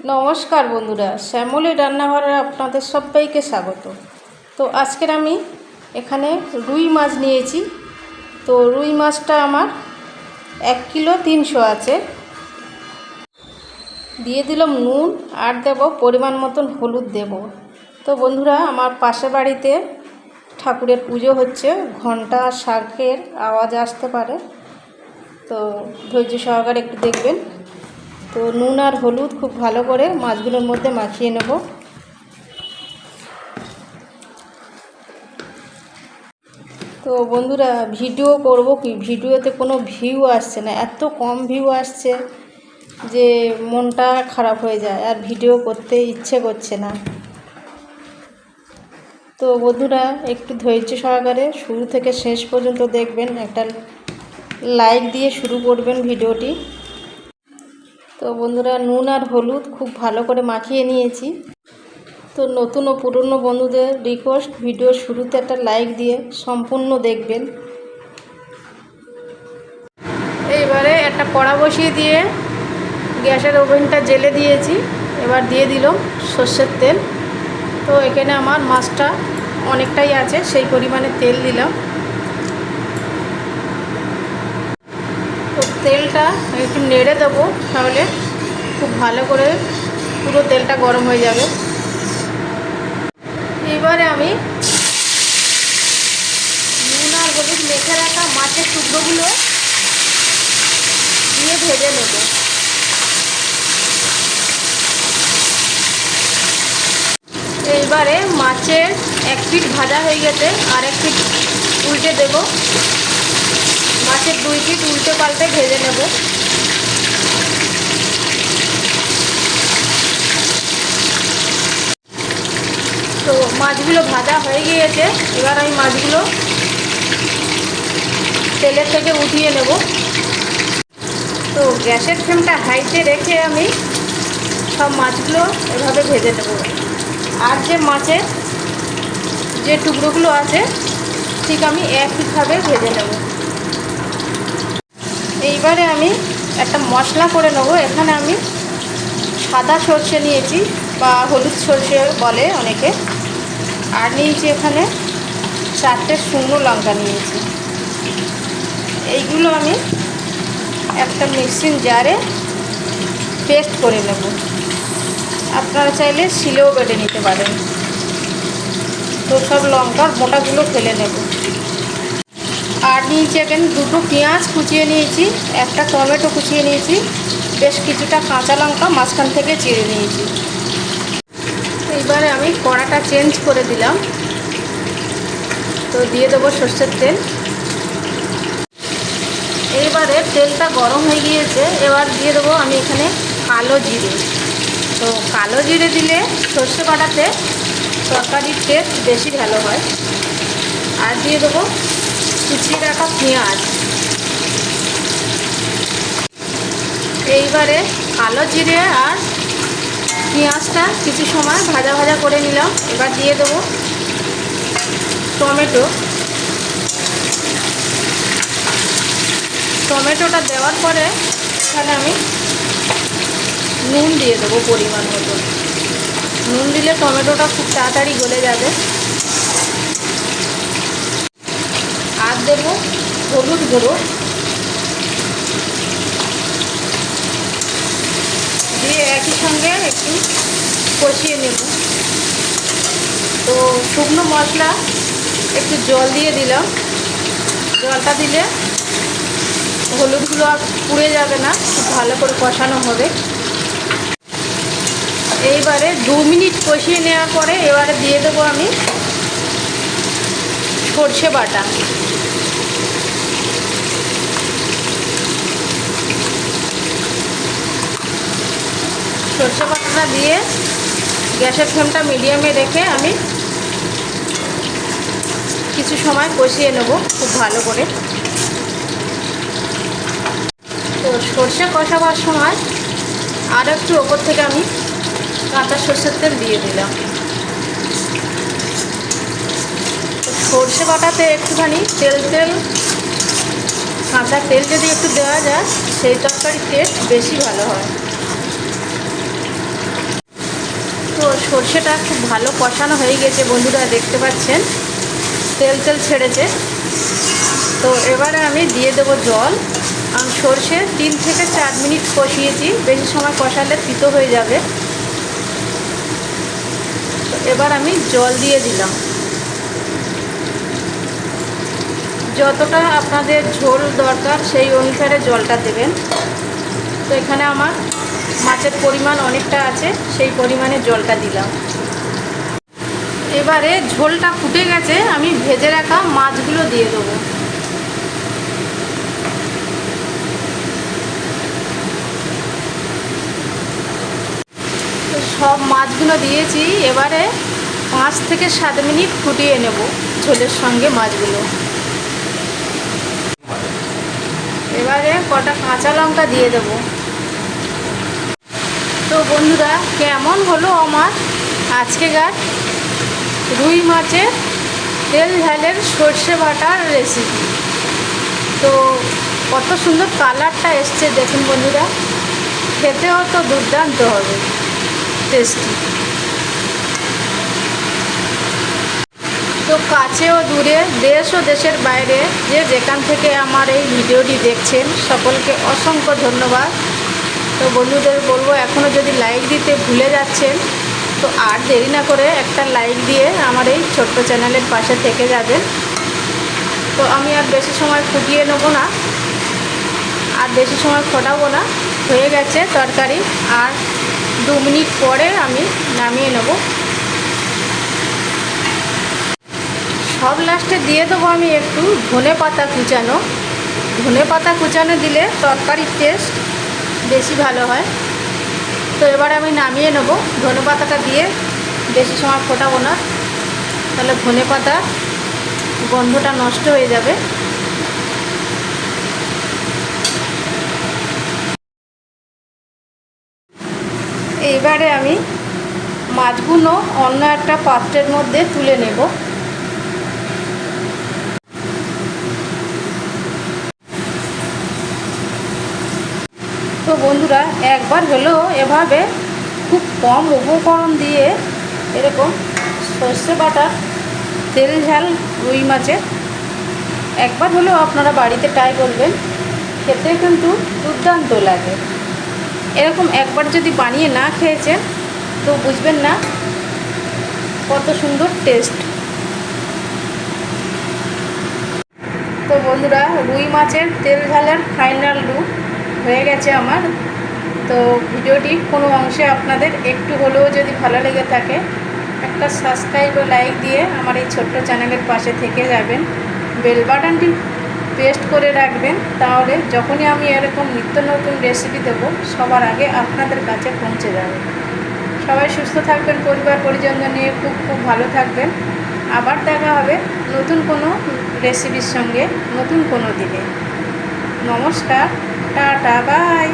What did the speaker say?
নমস্কার বন্ধুরা, শ্যামলী রান্নাঘরে আপনাদের সবাইকে স্বাগত। তো আজকের আমি এখানে রুই মাছ নিয়েছি। তো রুই মাছটা আমার এক কিলো তিনশো আছে। দিয়ে দিলাম নুন আর দেব পরিমাণ মতন হলুদ দেব। তো বন্ধুরা, আমার পাশে বাড়িতে ঠাকুরের পুজো হচ্ছে, ঘণ্টা, শাঁখের আওয়াজ আসতে পারে। তো ধৈর্য সহকারে একটু দেখবেন। তো নুন আর হলুদ খুব ভালো করে মাছগুলোর মধ্যে মাখিয়ে নেব। তো বন্ধুরা, ভিডিও করব কি? ভিডিওতে কোনো ভিউ আসছে না। এত কম ভিউ আসছে যে মনটা খারাপ হয়ে যায়, আর ভিডিও করতে ইচ্ছে করছে না। তো বন্ধুরা, একটু ধৈর্য সহকারে শুরু থেকে শেষ পর্যন্ত দেখবেন, একটা লাইক দিয়ে শুরু করবেন ভিডিওটি। তো বন্ধুরা নুন আর হলুদ খুব ভালো করে মাখিয়ে নিয়েছি। তো নতুন ও পুরনো বন্ধুদের রিকোয়েস্ট ভিডিও শুরুতে একটা লাইক দিয়ে সম্পূর্ণ দেখবেন। এইবারে একটা কড়া বসিয়ে দিয়ে গ্যাসের ওভেনটা জেলে দিয়েছি, এবার দিয়ে দিলাম সর্ষের তেল। তো এখানে আমার মাছটা অনেকটাই আছে, সেই পরিমাণে তেল দিলাম। তেলটা একটু নেড়ে দেবো তাহলে খুব ভালো করে পুরো তেলটা গরম হয়ে যাবে। এবারে আমি নুন আর হলুদ মেখে রাখা মাছের টুকরোগুলো দিয়ে ভেজে নেব। এইবারে মাছের এক পিঠ ভাজা হয়ে গেছে, আর এক পিঠ উল্টে দেব। মাছের দুই পিঠ উল্টে পাল্টে ভেজে নেব। তো মাছগুলো ভাজা হয়ে গিয়েছে, এবার আমি মাছগুলো তেলের থেকে উঠিয়ে নেব। তো গ্যাসের ফ্লেমটা হাইতে রেখে আমি সব মাছগুলো এভাবে ভেজে নেব। আর যে মাছের যে টুকরোগুলো আছে, ঠিক আমি একইভাবে ভেজে নেব। এইবারে আমি একটা মশলা করে নেব। এখানে আমি সাদা সর্ষে নিয়েছি বা হলুদ সর্ষে বলে অনেকে। আর নিয়েছি এখানে চারটে শুকনো লঙ্কা নিয়েছি। এইগুলো আমি একটা মিক্সিং জারে পেস্ট করে নেব। আপনারা চাইলে শিলেও বেটে নিতে পারেন। তো সব লঙ্কার মোটাগুলো ফেলে নেব। আর নিয়েছি এখানে দুটো পেঁয়াজ কুচিয়ে নিয়েছি, একটা টমেটো কুচিয়ে নিয়েছি, বেশ কিছুটা কাঁচা লঙ্কা মাঝখান থেকে চিড়ে নিয়েছি। এইবারে আমি কড়াটা চেঞ্জ করে দিলাম। তো দিয়ে দেবো সর্ষের তেল। এইবারে তেলটা গরম হয়ে গিয়েছে, এবার দিয়ে দেবো আমি এখানে কালো জিরে। তো কালো জিরে দিলে সর্ষে বাটাতে তরকারির টেস্ট বেশি ভালো হয়। আর দিয়ে দেবো কুচিয়ে রাখা পেঁয়াজ। এইবারে কালো জিরে আর পেঁয়াজটা কিছু সময় ভাজা ভাজা করে নিলাম। এবার দিয়ে দেবো টমেটো। টমেটোটা দেওয়ার পরে এখানে আমি নুন দিয়ে দেবো পরিমাণ মতো। নুন দিলে টমেটোটা খুব তাড়াতাড়ি গলে যাবে। আর দেবো হলুদ গুঁড়ো। দিয়ে একই সঙ্গে একটু কষিয়ে নেব। তো শুকনো মশলা একটু জল দিয়ে দিলাম। জলটা দিলে হলুদগুলো আর পুড়ে যাবে না, খুব ভালো করে কষানো হবে। এইবারে দু মিনিট কষিয়ে নেওয়ার পরে এবারে দিয়ে দেবো আমি সর্ষে বাটা। সর্ষে বাটাটা দিয়ে গ্যাসের ফ্লেমটা মিডিয়ামে রেখে আমি কিছু সময় কষিয়ে নেব খুব ভালো করে। তো সর্ষে কষাবার সময় আর একটু ওপর থেকে আমি কাঁচা সর্ষের তেল দিয়ে দিলাম সর্ষে বাটাতে একটুখানি তেল তেল কাঁচা তেল যদি একটু দেওয়া যায়, সেই তরকারির টেস্ট বেশি ভালো হয়। তো সর্ষেটা খুব ভালো কষানো হয়ে গেছে, বন্ধুরা দেখতে পাচ্ছেন। তেল তেল ছেড়েছে। তো এবারে আমি দিয়ে দেবো জল। আমি সর্ষে তিন থেকে চার মিনিট কষিয়েছি, বেশি সময় কষালে তিতো হয়ে যাবে। তো এবার আমি জল দিয়ে দিলাম। যতটা আপনাদের ঝোল দরকার, সেই অনুসারে জলটা দেবেন। তো এখানে আমার মাছের পরিমাণ অনেকটা আছে, সেই পরিমাণে জলটা দিলাম। এবারে ঝোলটা ফুটে গেছে, আমি ভেজে রাখা মাছগুলো দিয়ে দেবো। সব মাছগুলো দিয়েছি, এবারে পাঁচ থেকে সাত মিনিট ফুটিয়ে নেব ঝোলের সঙ্গে মাছগুলো। এবারে কটা কাঁচা লঙ্কা দিয়ে দেবো। তো বন্ধুরা, কেমন হলো আমার আজকে গাছ? রুই মাছের তেল ঝালের সর্ষে বাটার রেসিপি তো কত সুন্দর কালারটা এসছে, দেখুন বন্ধুরা। খেতেও তো দুর্দান্ত হবে টেস্টি তো কাছেও দূরে, দেশ ও দেশের বাইরে যে যেখান থেকে আমার এই ভিডিওটি দেখছেন, সকলকে অসংখ্য ধন্যবাদ। তো বন্ধুদের বলব এখনও যদি লাইক দিতে ভুলে যাচ্ছেন, তো আর দেরি না করে একটা লাইক দিয়ে আমার এই ছোট্ট চ্যানেলের পাশে থেকে যাবেন। তো আমি আর বেশি সময় ফুটিয়ে নেব না, আর বেশি সময় ফোটাবো না। হয়ে গেছে তরকারি, আর দু মিনিট পরে আমি নামিয়ে নেব। সব লাস্টে দিয়ে দেবো আমি একটু। ধনে পাতা কুচানো। ধনে পাতা কুচানো দিলে তরকারির টেস্ট বেশি ভালো হয়। তো এবার আমি নামিয়ে নেব। ধনে পাতাটা দিয়ে বেশি সময় ফোটাবো না। তাহলে ধনে পাতা গন্ধটা নষ্ট হয়ে যাবে। এইবারে আমি মাছগুলো অন্য একটা পাত্রের মধ্যে তুলে নেব। তো বন্ধুরা, একবার হলেও এভাবে খুব কম উপকরণ দিয়ে এরকম সর্ষে বাটা, তেল ঝাল, রুই মাছের, একবার হলেও আপনারা বাড়িতে ট্রাই করবেন। খেতে কিন্তু দুর্দান্ত লাগে। এরকম একবার যদি বানিয়ে না খেয়েছেন, তো বুঝবেন না কত সুন্দর টেস্ট তো বন্ধুরা, রুই মাছের তেল ঝালের ফাইনাল লুক হয়ে গেছে আমার। তো ভিডিওটি কোনো অংশে আপনাদের একটু হলেও যদি ভালো লেগে থাকে, একটা সাবস্ক্রাইব ও লাইক দিয়ে আমার এই ছোট্ট চ্যানেলের পাশে থেকে যাবেন। বেল বাটনটি পেস্ট করে রাখবেন, তাহলে যখনই আমি এরকম নিত্য নতুন রেসিপি দেবো, সবার আগে আপনাদের কাছে পৌঁছে যাবে। সবাই সুস্থ থাকবেন, পরিবার পরিজন নিয়ে খুব খুব ভালো থাকবেন। আবার দেখা হবে নতুন কোনো রেসিপির সঙ্গে, নতুন কোনো দিনে। নমস্কার। Tata bye